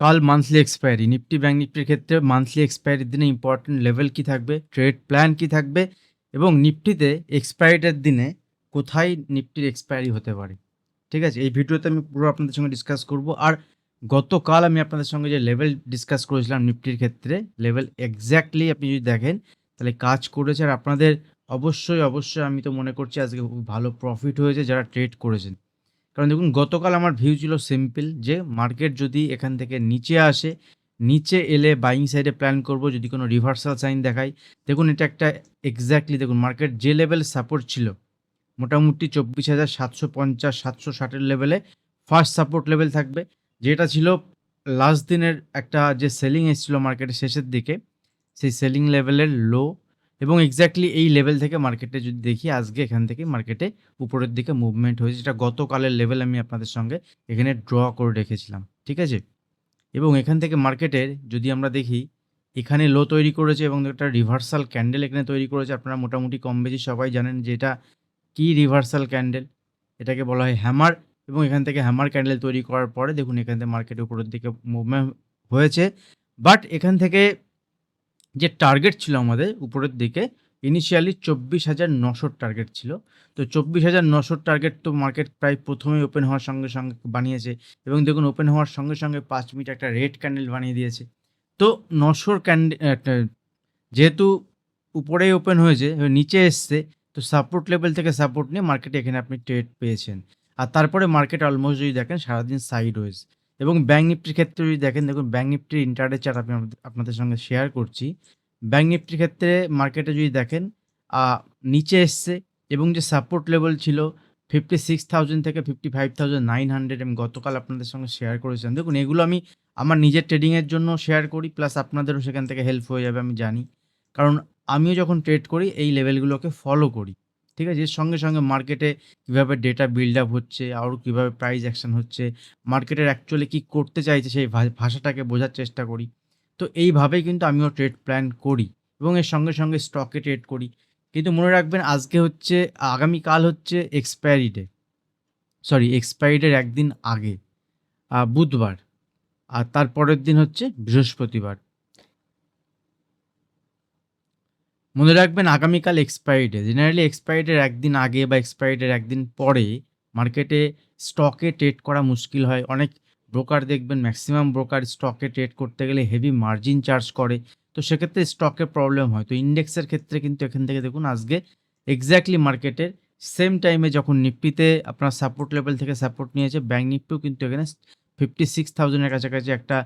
কাল monthly expiry. Nifty Bank নিফটির ক্ষেত্রে মান্থলি এক্সপায়ারির দিনে ইম্পর্টেন্ট লেভেল কি থাকবে? ট্রেড প্ল্যান কি থাকবে? এবং নিফটিতে এক্সপায়ারিটার দিনে কোথায় নিফটির এক্সপায়ারি হতে পারে? ঠিক আছে, এই ভিডিওতে আমি পুরো আপনাদের সঙ্গে ডিসকাস করব। আর গতকাল আমি আপনাদের সঙ্গে যে লেভেল ডিসকাস করেছিলাম নিফটির ক্ষেত্রে লেভেল এক্স্যাক্টলি আপনি যদি দেখেন, তাহলে কাজ করেছে। আর আপনাদের অবশ্যই অবশ্যই আমি তো মনে করছি আজকে খুব ভালো প্রফিট হয়েছে যারা ট্রেড করেছেন। কারণ দেখুন, গতকাল আমার ভিউ ছিল সিম্পল যে মার্কেট যদি এখান থেকে নিচে আসে, নিচে এলে বাইং সাইডে প্ল্যান করব যদি কোনো রিভার্সাল সাইন দেখায়। দেখুন, এটা একটা এক্স্যাক্টলি দেখুন মার্কেট যে লেভেল সাপোর্ট ছিল, মোটামুটি চব্বিশ হাজার সাতশো পঞ্চাশ, সাতশো ষাটের লেভেলে ফার্স্ট সাপোর্ট লেভেল থাকবে। যেটা ছিল লাস্ট দিনের একটা যে সেলিং এসেছিল মার্কেটের শেষের দিকে, সেই সেলিং লেভেলের লো এবং এক্স্যাক্টলি এই লেভেল থেকে মার্কেটে যদি দেখি, আজকে এখান থেকে মার্কেটে উপরের দিকে মুভমেন্ট হয়েছে, যেটা গতকালের লেভেল আমি আপনাদের সঙ্গে এখানে ড্র করে রেখেছিলাম, ঠিক আছে? এবং এখান থেকে মার্কেটের যদি আমরা দেখি, এখানে লো তৈরি করেছে এবং একটা রিভার্সাল ক্যান্ডেল এখানে তৈরি করেছে। আপনারা মোটামুটি কম বেশি সবাই জানেন যে এটা কী রিভার্সাল ক্যান্ডেল এটাকে বলা হয় হ্যামার এবং এখান থেকে হ্যামার ক্যান্ডেল তৈরি করার পরে দেখুন এখান থেকে মার্কেটের উপরের দিকে মুভমেন্ট হয়েছে। বাট এখান থেকে যে টার্গেট ছিল আমাদের উপরের দিকে ইনিশিয়ালি চব্বিশ হাজার নশোর টার্গেট ছিল। তো চব্বিশ হাজার নশোর টার্গেট তো মার্কেট প্রায় প্রথমেই ওপেন হওয়ার সঙ্গে সঙ্গে বানিয়েছে এবং দেখুন ওপেন হওয়ার সঙ্গে সঙ্গে পাঁচ মিনিট একটা রেড ক্যান্ডেল বানিয়ে দিয়েছে। তো নশোর ক্যান্ডেল যেহেতু উপরেই ওপেন হয়েছে নিচে এসছে, তো সাপোর্ট লেভেল থেকে সাপোর্ট নিয়ে মার্কেটে এখানে আপনি ট্রেড পেয়েছেন। আর তারপরে মার্কেট অলমোস্ট যদি দেখেন, সারাদিন সাইড ওয়েজ এবং ব্যাঙ্ক নিফটির ক্ষেত্রে যদি দেখেন, দেখুন ব্যাঙ্ক নিফটির ইন্টারডে চার্ট আমি আপনাদের- সঙ্গে শেয়ার করছি। ব্যাঙ্ক নিফটির ক্ষেত্রে মার্কেটে যদি দেখেন নিচে এসছে এবং যে সাপোর্ট লেভেল ছিল ফিফটি সিক্স থাউজেন্ড থেকে fifty five thousand nine hundred আমি গতকাল আপনাদের সঙ্গে শেয়ার করেছিলাম। দেখুন, এগুলো আমি আমার নিজের ট্রেডিংয়ের জন্য শেয়ার করি প্লাস আপনাদেরও সেখান থেকে হেল্প হয়ে যাবে, আমি জানি। কারণ আমিও যখন ট্রেড করি, এই লেভেলগুলোকে ফলো করি। ঠিক আছে? এর সঙ্গে সঙ্গে মার্কেটে কীভাবে ডেটা বিল্ড আপ হচ্ছে, আরও কীভাবে প্রাইস অ্যাকশন হচ্ছে মার্কেটের অ্যাকচুয়ালি কী করতে চাইছে সেই ভাষাটাকে বোঝার চেষ্টা করি। তো এইভাবেই কিন্তু আমিও ট্রেড প্ল্যান করি এবং এর সঙ্গে সঙ্গে স্টকে ট্রেড করি। কিন্তু মনে রাখবেন আজকে হচ্ছে, আগামীকাল হচ্ছে এক্সপায়ারি ডে সরি এক্সপায়ারি ডের একদিন আগে বুধবার। আর তারপরের দিন হচ্ছে বৃহস্পতিবার। মনে রাখবেন আগামীকাল এক্সপায়ারি ডে জেনারেলি এক্সপায়ারি ডের একদিন আগে বা এক্সপায়ারি ডের একদিন পরে মার্কেটে স্টকে ট্রেড করা মুশকিল হয়। অনেক ব্রোকার দেখবেন ম্যাক্সিমাম ব্রোকার স্টকে ট্রেড করতে গেলে হেভি মার্জিন চার্জ করে। তো সেক্ষেত্রে স্টকে প্রবলেম হয়। তো ইন্ডেক্সের ক্ষেত্রে কিন্তু এখান থেকে দেখুন আজকে এক্স্যাক্টলি মার্কেটের সেম টাইমে যখন নিফটিতে আপনার সাপোর্ট লেভেল থেকে সাপোর্ট নিয়েছে ব্যাঙ্ক নিফটিও কিন্তু এখানে ফিফটি সিক্স থাউজেন্ডের কাছাকাছি একটা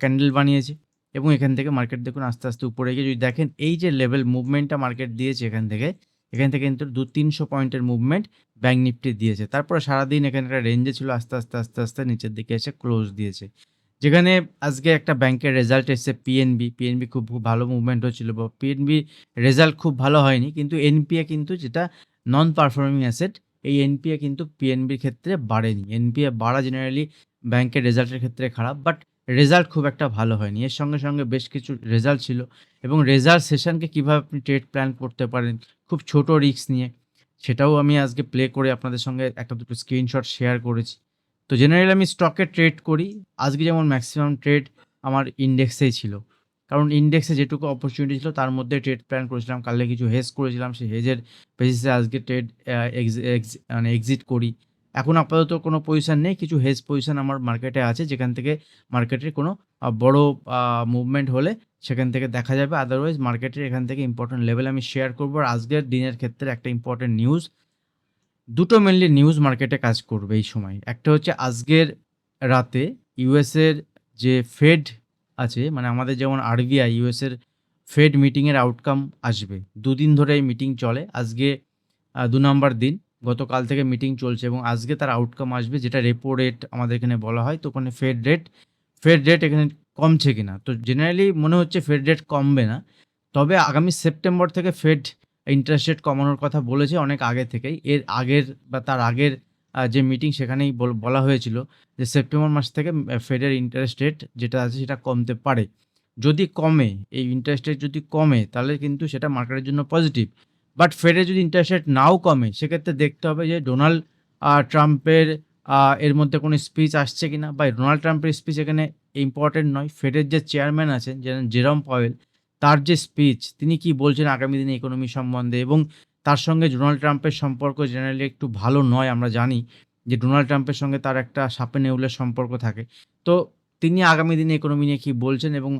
ক্যান্ডেল বানিয়েছে। এবং এখান থেকে মার্কেট দেখুন আস্তে আস্তে উপরে গিয়ে যদি দেখেন, এই যে লেভেল মুভমেন্টটা মার্কেট দিয়েছে এখান থেকে এখান থেকে কিন্তু দু তিনশো পয়েন্টের মুভমেন্ট ব্যাঙ্ক নিফটি দিয়েছে। তারপরে সারাদিন এখানে একটা রেঞ্জে ছিল, আস্তে আস্তে আস্তে আস্তে নিচের দিকে এসে ক্লোজ দিয়েছে। যেখানে আজকে একটা ব্যাংকের রেজাল্ট এসেছে পিএনবি পিএনবি খুব খুব ভালো মুভমেন্ট হচ্ছিল। বা পিএনবি রেজাল্ট খুব ভালো হয়নি, কিন্তু এনপিএ কিন্তু যেটা নন পারফর্মিং অ্যাসেট এই এনপিএ কিন্তু পিএনবির ক্ষেত্রে বাড়েনি। এনপিএ বাড়া জেনারেলি ব্যাংকের রেজাল্টের ক্ষেত্রে খারাপ বাট রেজাল্ট খুব একটা ভালো হয়নি। এর সঙ্গে সঙ্গে বেশ কিছু রেজাল্ট ছিল এবং রেজাল্ট সেশনকে কীভাবে আপনি ট্রেড প্ল্যান করতে পারেন, খুব ছোট রিস্ক নিয়ে, সেটাও আমি আজকে প্লে করে আপনাদের সঙ্গে একটা দুটো স্ক্রিনশট শেয়ার করেছি। তো জেনারেলি আমি স্টকে ট্রেড করি। আজকে যেমন ম্যাক্সিমাম ট্রেড আমার ইন্ডেক্সেই ছিল। কারণ ইন্ডেক্সে যেটুকু অপরচুনিটি ছিল, তার মধ্যে ট্রেড প্ল্যান করেছিলাম। কালকে কিছু হেজ করেছিলাম, সেই হেজের বেসিসে আজকে ট্রেড মানে এক্সিট করি। এখন আপাতত কোনো পজিশন নেই, কিছু হেজ পজিশন আমার মার্কেটে আছে, যেখান থেকে মার্কেটের কোনো বড় মুভমেন্ট হলে সেখান থেকে দেখা যাবে। আদারওয়াইজ মার্কেটের এখান থেকে ইম্পর্টেন্ট লেভেল আমি শেয়ার করব। আর আজকের দিনের ক্ষেত্রে একটা ইম্পর্টেন্ট নিউজ দুটো মেনলি নিউজ মার্কেটে কাজ করবে এই সময়। একটা হচ্ছে আজকের রাতে ইউএসের যে ফেড আছে মানে আমাদের যেমন আরবিআই ইউএসের ফেড মিটিংয়ের আউটকাম আসবে। দুদিন ধরে এই মিটিং চলে। আজকে দু নম্বর দিন। গতকাল থেকে মিটিং চলছে এবং আজকে তার আউটকাম আসবে যেটা রেপো রেট আমাদের এখানে বলা হয়, তো ওখানে ফেড রেট ফেড রেট এখানে কমছে কি না তো জেনারেলি মনে হচ্ছে ফেড রেট কমবে না, তবে আগামী সেপ্টেম্বর থেকে ফেড ইন্টারেস্ট রেট কমানোর কথা বলেছে অনেক আগে থেকেই। এর আগের বা তার আগের যে মিটিং সেখানেই বল- হয়েছিল যে সেপ্টেম্বর মাস থেকে ফেডের ইন্টারেস্ট রেট যেটা আছে সেটা কমতে পারে। যদি কমে, এই ইন্টারেস্ট রেট যদি কমে, তাহলে কিন্তু সেটা মার্কেটের জন্য পজিটিভ বাট ফেডে যদি ইন্টারেস্ট রেট নাও কমে, সেক্ষেত্রে দেখতে হবে যে ডোনাল্ড ট্রাম্পের এর মধ্যে কোনো স্পিচ আসছে কিনা। বা ডোনাল্ড ট্রাম্পের স্পিচ এখানে ইম্পর্টেন্ট নয়। ফেডের যে চেয়ারম্যান আছেন জেরম পয়েল তার যে স্পিচ তিনি কি বলছেন আগামী দিনে ইকোনমি সম্বন্ধে? এবং তার সঙ্গে ডোনাল্ড ট্রাম্পের সম্পর্ক জেনারেলি একটু ভালো নয়, আমরা জানি যে ডোনাল্ড ট্রাম্পের সঙ্গে তার একটা সাপে নেউলের সম্পর্ক থাকে। তো তিনি আগামী দিনে ইকোনমি নিয়ে কী বলছেন এবং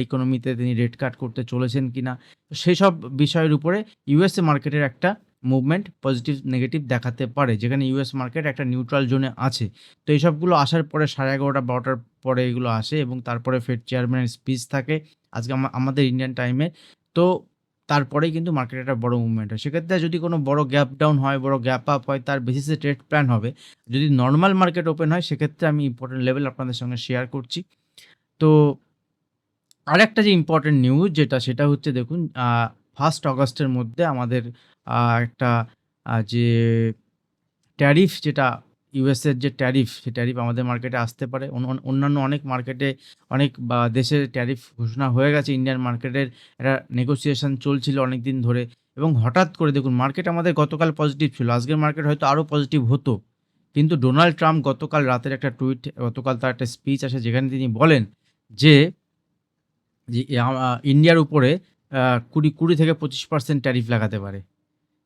ইকোনমিতে তিনি রেট কাট করতে চলেছেন কি না সেই সব বিষয়ের উপরে ইউএসএ মার্কেটের একটা মুভমেন্ট পজিটিভ নেগেটিভ দেখাতে পারে, যেখানে ইউএস মার্কেট একটা নিউট্রাল জোনে আছে। তো এইসবগুলো আসার পরে সাড়ে এগারোটা, বারোটার পরে এগুলো আসে এবং তারপরে ফেড চেয়ারম্যানের স্পিচ থাকে। আজকে আমা- আমাদের ইন্ডিয়ান টাইমে তো তারপরেই কিন্তু মার্কেটে একটা বড় মুভমেন্ট হয়। সেক্ষেত্রে যদি কোনো বড় গ্যাপ ডাউন হয়, বড় গ্যাপ আপ হয়, তার বেসিসে ট্রেড প্ল্যান হবে, যদি নর্মাল মার্কেট ওপেন হয়, সেক্ষেত্রে আমি ইম্পর্টেন্ট লেভেল আপনাদের সঙ্গে শেয়ার করছি। তো আরেকটা যে ইম্পর্টেন্ট নিউজ যেটা, সেটা হচ্ছে দেখুন ফার্স্ট অগস্টের মধ্যে আমাদের একটা যে ট্যারিফ যেটা ইউএসের যে ট্যারিফ সে ট্যারিফ আমাদের মার্কেটে আসতে পারে। অন্য- অন্য- অন্যান্য অনেক মার্কেটে অনেক দেশের ট্যারিফ ঘোষণা হয়ে গেছে ইন্ডিয়ান মার্কেটের একটা নেগোসিয়েশন চলছিল অনেক দিন ধরে। এবং হঠাৎ করে দেখুন মার্কেট আমাদের গতকাল পজিটিভ ছিল। আজকের মার্কেট হয়তো আরও পজিটিভ হতো। কিন্তু ডোনাল্ড ট্রাম্প গতকাল রাতের একটা টুইট গতকাল তার একটা স্পিচ আসে যেখানে তিনি বলেন যে ইন্ডিয়ার উপরে কুড়ি কুড়ি থেকে পঁচিশ পার্সেন্ট ট্যারিফ লাগাতে পারে।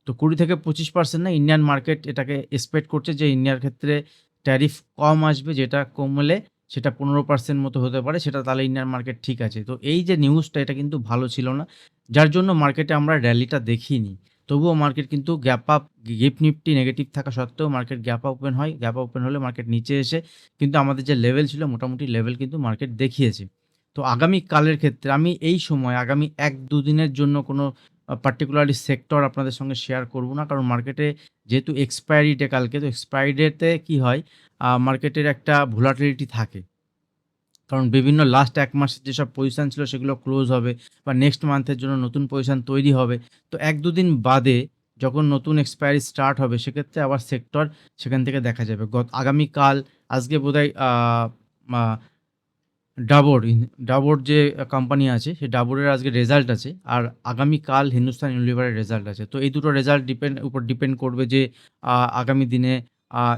তো কুড়ি থেকে পঁচিশ পার্সেন্ট না ইন্ডিয়ান মার্কেট এটাকে এক্সপেক্ট করছে যে ইন্ডিয়ার ক্ষেত্রে ট্যারিফ কম আসবে, যেটা কমলে সেটা পনেরো পার্সেন্ট মতো হতে পারে, সেটা তাহলে ইন্ডিয়ান মার্কেট ঠিক আছে। তো এই যে নিউজটা এটা কিন্তু ভালো ছিল না। যার জন্য মার্কেটে আমরা র্যালিটা দেখিনি। তবুও মার্কেট কিন্তু gap up gift nifty negative থাকা সত্ত্বেও মার্কেট গ্যাপ ওপেন হয়। গ্যাপ ওপেন হলে মার্কেট নিচে এসে কিন্তু আমাদের যে লেভেল ছিল, মোটামুটি লেভেল কিন্তু মার্কেট দেখিয়েছে। তো আগামী কালের ক্ষেত্রে, আমি এই সময়, আগামী এক দুদিনের জন্য কোনো পার্টিকুলারলি সেক্টর আপনাদের সঙ্গে শেয়ার করব না। কারণ মার্কেটে যেহেতু এক্সপায়ারি ডে কালকে, তো এক্সপায়ারি ডেতে কী হয় মার্কেটের একটা ভোলাটিলিটি থাকে। কারণ বিভিন্ন লাস্ট এক মাসের যেসব পজিশান ছিল, সেগুলো ক্লোজ হবে বা নেক্সট মান্থের জন্য নতুন পজিশান তৈরি হবে। তো এক দুদিন বাদে যখন নতুন এক্সপায়ারি স্টার্ট হবে, সেক্ষেত্রে আবার সেক্টর সেখান থেকে দেখা যাবে। গত আগামীকাল, আজকে বোধহয় ডাবর ডাবর যে কোম্পানি আছে, সেই ডাবরের আজকে রেজাল্ট আছে, আর আগামীকাল হিন্দুস্তান ইউনিলিভারের রেজাল্ট আছে। তো এই দুটো রেজাল্ট ডিপেন্ড উপর ডিপেন্ড করবে যে আগামী দিনে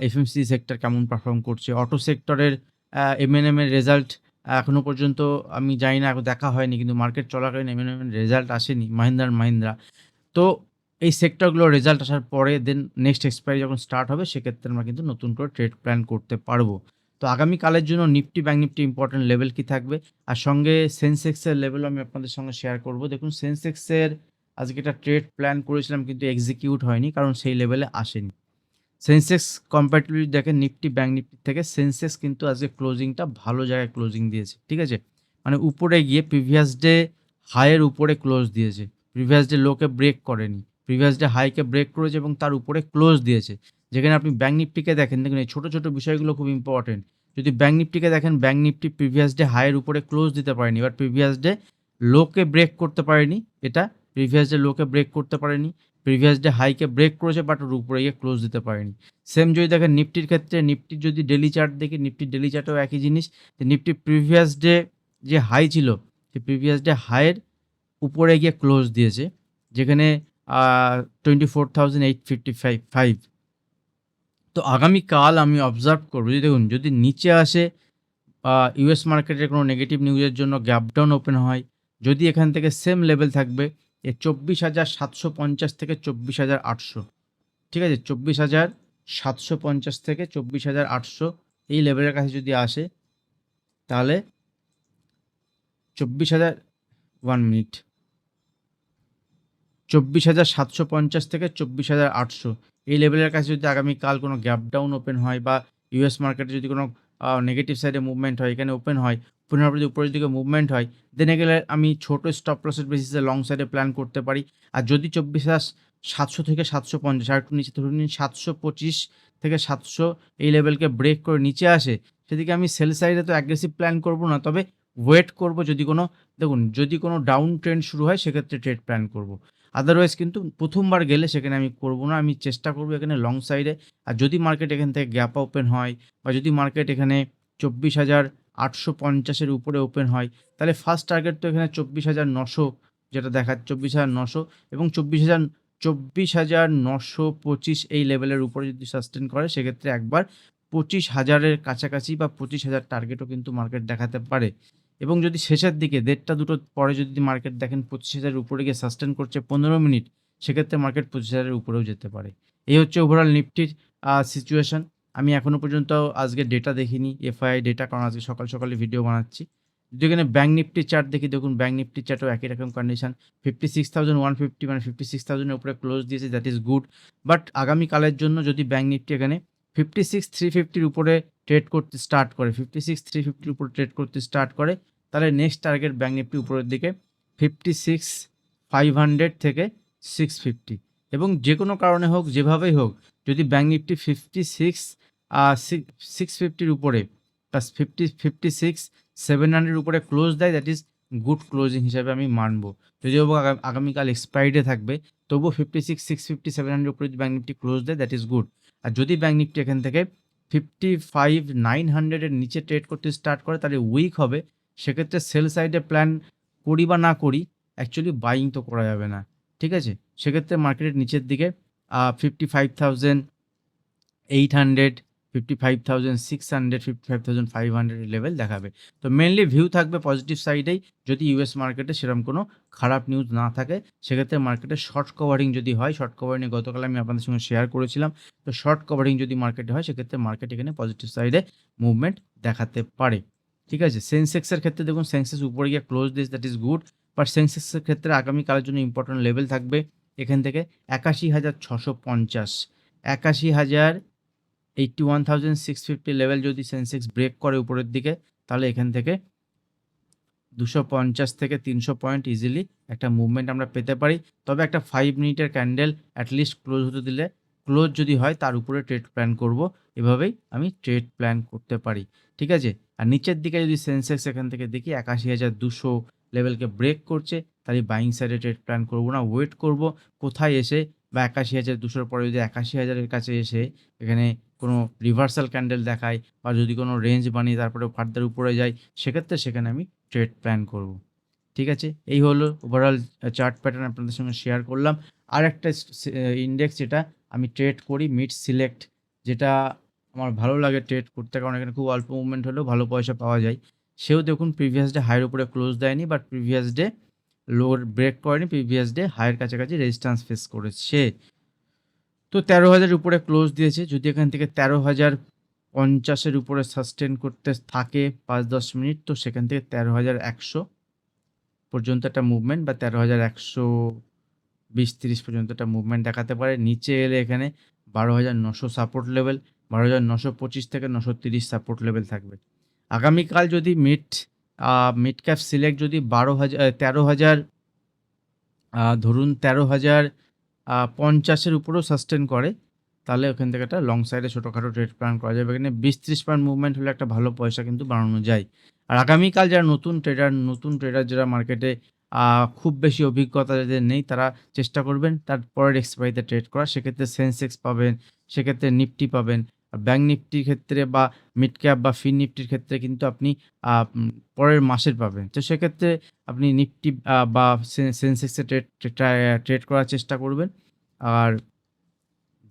এফএমসি সেক্টর কেমন পারফর্ম করছে। অটো সেক্টরের এমএনএম এর রেজাল্ট এখনও পর্যন্ত আমি জানি না দেখা হয়নি, কিন্তু মার্কেট চলাকালীন এমএনএম এর রেজাল্ট আসেনি মাহিন্দ্রা মাহিন্দ্রা তো এই সেক্টরগুলোর রেজাল্ট আসার পরে দেন নেক্সট এক্সপায়ারি যখন স্টার্ট হবে, সেক্ষেত্রে আমরা কিন্তু নতুন করে ট্রেড প্ল্যান করতে পারব। তো আগামীকালের জন্য Nifty bank Nifty important level কি থাকবে? আর সঙ্গে সেন্সেক্সের লেভেলও আমি আপনাদের সঙ্গে শেয়ার করব। দেখুন সেন্সেক্সের আজকে একটা ট্রেড প্ল্যান করেছিলাম কিন্তু এক্সিকিউট হয়নি, কারণ সেই লেভেলে আসেনি। সেন্সেক্স কম্পারেটিভলি দেখেন, নিফটি ব্যাঙ্ক নিফটি থেকে সেন্সেক্স কিন্তু আজকে ক্লোজিংটা ভালো জায়গায় ক্লোজিং দিয়েছে, ঠিক আছে? মানে উপরে গিয়ে প্রিভিয়াস ডে হাইয়ের উপরে ক্লোজ দিয়েছে। প্রিভিয়াস ডে লোকে ব্রেক করেনি। প্রিভিয়াস ডে হাইকে ব্রেক করেছে এবং তার উপরে ক্লোজ দিয়েছে। যেখানে আপনি ব্যাঙ্ক নিফটিকে দেখেন, দেখুন এই ছোটো ছোটো বিষয়গুলো খুব ইম্পর্টেন্ট যদি ব্যাঙ্ক নিফটিকে দেখেন ব্যাঙ্ক নিফটি প্রিভিয়াস ডে হাইয়ের উপরে ক্লোজ দিতে পারেনি এবার প্রিভিয়াস ডে লোকে ব্রেক করতে পারেনি, এটা প্রিভিয়াস ডে লোকে ব্রেক করতে পারেনি প্রিভিয়াস ডে হাইকে ব্রেক করেছে বাট ওর উপরে গিয়ে ক্লোজ দিতে পারেনি। সেম যদি দেখেন নিফটির ক্ষেত্রে নিফটির যদি ডেলি চার্ট দেখি নিফটির ডেলি চার্টেও একই জিনিস, যে নিফটি প্রিভিয়াস ডে যে হাই ছিল, সে প্রিভিয়াস ডে হাইয়ের উপরে গিয়ে ক্লোজ দিয়েছে, যেখানে twenty four thousand eight fifty five five তো আগামীকাল আমি অবজার্ভ করব যে দেখুন, যদি নিচে আসে বা ইউএস মার্কেটের কোনো নেগেটিভ নিউজের জন্য গ্যাপ ডাউন ওপেন হয়, যদি এখান থেকে সেম লেভেল থাকবে, এ চব্বিশ হাজার সাতশো পঞ্চাশ থেকে চব্বিশ হাজার আটশো। ঠিক আছে? চব্বিশ হাজার সাতশো পঞ্চাশ থেকে চব্বিশ হাজার আটশো এই লেভেলের কাছে যদি আসে, তাহলে চব্বিশ হাজার ওয়ান মিনিট চব্বিশ হাজার সাতশো পঞ্চাশ থেকে চব্বিশ হাজার আটশো। এই লেভেলের কাছে যদি আগামীকাল কোনো গ্যাপ ডাউন ওপেন হয় বা ইউএস মার্কেটে যদি কোনো নেগেটিভ সাইডে মুভমেন্ট হয়, এখানে ওপেন হয় হওয়ার যদি উপরের দিকে মুভমেন্ট হয় দেনে গেলে আমি ছোট স্টপ লসের বেসিসে লং সাইডে প্ল্যান করতে পারি। আর যদি চব্বিশ হাজার সাতশো থেকে সাতশো পঞ্চাশ, আর একটু নিচে ধরুন সাতশো পঁচিশ থেকে সাতশো এই লেভেলকে ব্রেক করে নিচে আসে, সেদিকে আমি সেল সাইডে তো অ্যাগ্রেসিভ প্ল্যান করব না, তবে ওয়েট করব যদি কোনো, দেখুন যদি কোনো ডাউন ট্রেন্ড শুরু হয়, সেক্ষেত্রে ট্রেড প্ল্যান করব। আদারওয়াইজ কিন্তু প্রথমবার গেলে সেখানে আমি করব না, আমি চেষ্টা করব এখানে লং সাইডে আর যদি মার্কেট এখান থেকে গ্যাপ ওপেন হয় বা যদি মার্কেট এখানে চব্বিশ হাজার আটশো পঞ্চাশের উপরে ওপেন হয়, তাহলে ফার্স্ট টার্গেট তো এখানে চব্বিশ হাজার নশো, যেটা দেখা চব্বিশ হাজার নশো এবং চব্বিশ হাজার চব্বিশ হাজার নশো পঁচিশ এই লেভেলের উপরে যদি সাস্টেন করে, সেক্ষেত্রে একবার পঁচিশ হাজারের কাছাকাছি বা পঁচিশ হাজার টার্গেটও কিন্তু মার্কেট দেখাতে পারে। এবং যদি শেষের দিকে দেড়টা দুটো পরে যদি মার্কেট দেখেন পঁচিশ হাজারের উপরে গিয়ে সাস্টেন করছে পনেরো মিনিট, সেক্ষেত্রে মার্কেট পঁচিশ হাজারের উপরেও যেতে পারে। এই হচ্ছে ওভারঅল নিফটির সিচুয়েশন আমি এখনও পর্যন্ত আজকে ডেটা দেখিনি এফআই ডেটা কারণ আজকে সকাল সকালে ভিডিও বানাচ্ছি। যদি এখানে ব্যাঙ্ক নিফটির চার্ট দেখি, দেখুন ব্যাঙ্ক নিফটির চার্টও একই রকম condition fifty six thousand one fifty মানে ফিফটি সিক্স থাউজেন্ডের উপরে ক্লোজ দিয়েছে দ্যাট ইজ গুড বাট আগামীকালের জন্য যদি ব্যাঙ্ক নিফটি এখানে ফিফটি সিক্স থ্রি ফিফটির উপরে ট্রেড করতে স্টার্ট করে। ফিফটি সিক্স থ্রি ফিফটির উপরে ট্রেড করতে স্টার্ট করে। তাহলে নেক্সট টার্গেট ব্যাঙ্ক নিফটি উপরের দিকে ফিফটি সিক্স ফাইভ হান্ড্রেড থেকে সিক্স ফিফটি এবং যে কোনো কারণে হোক, যেভাবেই হোক, যদি bank Nifty fifty six six ফিফটির উপরে plus fifty fifty six seven hundred উপরে ক্লোজ দেয় দ্যাট ইজ গুড ক্লোজিং হিসাবে আমি মানবো। যদিও আগামীকাল এক্সপায়ারি থাকবে, তবুও fifty six six fifty seven hundred উপরে যদি ব্যাঙ্ক নিফটি ক্লোজ দেয় দ্যাট ইজ গুড আর যদি ব্যাঙ্ক নিফটি এখান থেকে ফিফটি ফাইভ নাইন হান্ড্রেডের নিচে ট্রেড করতে স্টার্ট করে, তাহলে উইক হবে। সেক্ষেত্রে সেল সাইডে প্ল্যান করি বা না করি অ্যাকচুয়ালি বাইং তো করা যাবে না। ঠিক আছে? সেক্ষেত্রে মার্কেটের নিচের দিকে fifty five thousand eight hundred fifty five thousand six hundred fifty five thousand five hundred level দেখাবে। তো মেনলি ভিউ থাকবে পজিটিভ সাইডেই যদি ইউএস মার্কেটে সেরকম কোনো খারাপ নিউজ না থাকে, সেক্ষেত্রে মার্কেটে শর্ট কভারিং যদি হয় শর্ট কভারিং গতকাল আমি আপনাদের সঙ্গে শেয়ার করেছিলাম, তো শর্ট কভারিং যদি মার্কেটে হয়, সেক্ষেত্রে মার্কেট এখানে পজিটিভ সাইডে মুভমেন্ট দেখাতে পারে। ঠিক আছে? সেন্সেক্সের ক্ষেত্রে দেখুন সেন্সেক্স উপরে গিয়ে close this that is good but সেন্সেক্সের ক্ষেত্রে আগামীকালের জন্য ইম্পর্টেন্ট লেভেল থাকবে, এখান থেকে একাশি হাজার ছশো পঞ্চাশ। একাশি হাজার eighty one thousand six fifty level যদি সেন্সেক্স ব্রেক করে উপরের দিকে, তাহলে এখান থেকে দুশো পঞ্চাশ থেকে তিনশো পয়েন্ট ইজিলি একটা মুভমেন্ট আমরা পেতে পারি। তবে একটা ফাইভ মিনিটের ক্যান্ডেল অ্যাটলিস্ট ক্লোজ হতে দিলে ক্লোজ যদি হয় তার উপরে ট্রেড প্ল্যান করব। এভাবেই আমি ট্রেড প্ল্যান করতে পারি। ঠিক আছে? আর নিচের দিকে যদি সেন্সেক্স এখান থেকে দেখি, একাশি হাজার দুশো লেভেলকে ব্রেক করছে, তাহলে বাইং সাইডে ট্রেড প্ল্যান করব না ওয়েট করব, কোথায় এসে বা একাশি হাজার দুশোর পরে যদি একাশি হাজারের কাছে এসে এখানে কোনো রিভার্সাল ক্যান্ডেল দেখায় বা যদি কোনো রেঞ্জ বানিয়ে তারপরে ফার্দার উপরে যায়, সেক্ষেত্রে সেখানে আমি ট্রেড প্ল্যান করব। ঠিক আছে? এই হলো ওভারঅল চার্ট প্যাটার্ন আপনাদের সঙ্গে শেয়ার করলাম। আর একটা ইন্ডেক্স যেটা আমি ট্রেড করি মিড সিলেক্ট যেটা আমার ভালো লাগে ট্রেড করতে কারণ এখানে খুব অল্প মুভমেন্ট হলেও ভালো পয়সা পাওয়া যায়। সেও দেখুন প্রিভিয়াস ডে হাইয়ের উপরে ক্লোজ দেয়নি বাট প্রিভিয়াস ডে লোর ব্রেক করেনি প্রিভিয়াস ডে হাইয়ের কাছাকাছি রেজিস্ট্যান্স ফেস করেছে। তো তেরো হাজার উপরে ক্লোজ দিয়েছে। যদি এখান থেকে তেরো হাজার পঞ্চাশের উপরে সাস্টেন করতে থাকে পাঁচ দশ মিনিট, তো সেখান থেকে তেরো হাজার একশো পর্যন্ত একটা মুভমেন্ট বা তেরো হাজার একশো বিশ তিরিশ পর্যন্ত একটা মুভমেন্ট দেখাতে পারে। নিচে এলে এখানে বারো হাজার নশো সাপোর্ট লেভেল বারো হাজার নশো পঁচিশ থেকে নশো তিরিশ সাপোর্ট লেভেল থাকবে। আগামীকাল যদি মিড মিড ক্যাপ সিলেক্ট যদি বারো হাজার তেরো হাজার ধরুন তেরো হাজার পঞ্চাশের উপরেও সাস্টেন করে, তাহলে ওখান থেকে একটা লং সাইডে ছোটোখাটো ট্রেড প্ল্যান করা যাবে। এখানে বিশ ত্রিশ পয়েন্ট মুভমেন্ট হলে একটা ভালো পয়সা কিন্তু বাড়ানো যায়। আর আগামীকাল যারা নতুন ট্রেডার নতুন ট্রেডার যারা মার্কেটে খুব বেশি অভিজ্ঞতা যাদের নেই, তারা চেষ্টা করবেন তার পরের এক্সপায়ারিতে ট্রেড করা। সেক্ষেত্রে সেন্সেক্স পাবেন, সেক্ষেত্রে নিফটি পাবেন। ব্যাঙ্ক নিফটির ক্ষেত্রে বা মিড ক্যাপ বা ফিন নিফটির ক্ষেত্রে কিন্তু আপনি পরের মাসের পাবেন। তো সেক্ষেত্রে আপনি নিফটি বা সেন্সেক্সে ট্রেড ট্রেড করার চেষ্টা করবেন। আর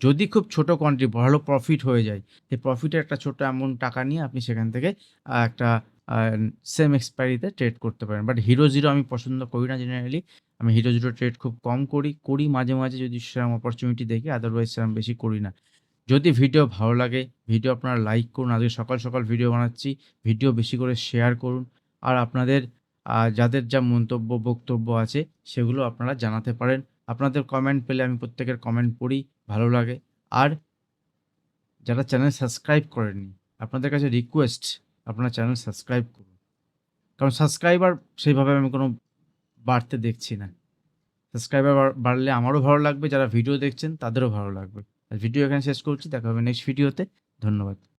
যদি খুব ছোট কোয়ান্টিটি ভালো প্রফিট হয়ে যায়, সেই প্রফিটের একটা ছোট অ্যামাউন্ট টাকা নিয়ে আপনি সেখান থেকে একটা সেম এক্সপায়ারিতে ট্রেড করতে পারেন। বাট হিরো জিরো আমি পছন্দ করি না জেনারেলি আমি হিরো জিরো ট্রেড খুব কম করি করি মাঝে মাঝে যদি সেরকম অপরচুনিটি দেখি আদারওয়াইজ সেরকম বেশি করি না। যদি ভিডিও ভালো লাগে, ভিডিও আপনারা লাইক করুন। আজকে সকাল সকাল ভিডিও বানাচ্ছি। ভিডিও বেশি করে শেয়ার করুন। আর আপনাদের যাদের যা মন্তব্য, বক্তব্য আছে, সেগুলো আপনারা জানাতে পারেন। আপনাদের কমেন্ট পেলে আমি প্রত্যেকের কমেন্ট পড়ি, ভালো লাগে। আর যারা চ্যানেল সাবস্ক্রাইব করেননি, আপনাদের কাছে রিকোয়েস্ট আপনারা চ্যানেল সাবস্ক্রাইব করুন। কারণ সাবস্ক্রাইবার সেইভাবে আমি কোনো বাড়তে দেখছি না। সাবস্ক্রাইবার বাড়লে আমারও ভালো লাগবে, যারা ভিডিও দেখছেন, তাদেরও ভালো লাগবে। ভিডিও এখানে শেষ করছি দেখা হবে নেক্সট ভিডিওতে ধন্যবাদ।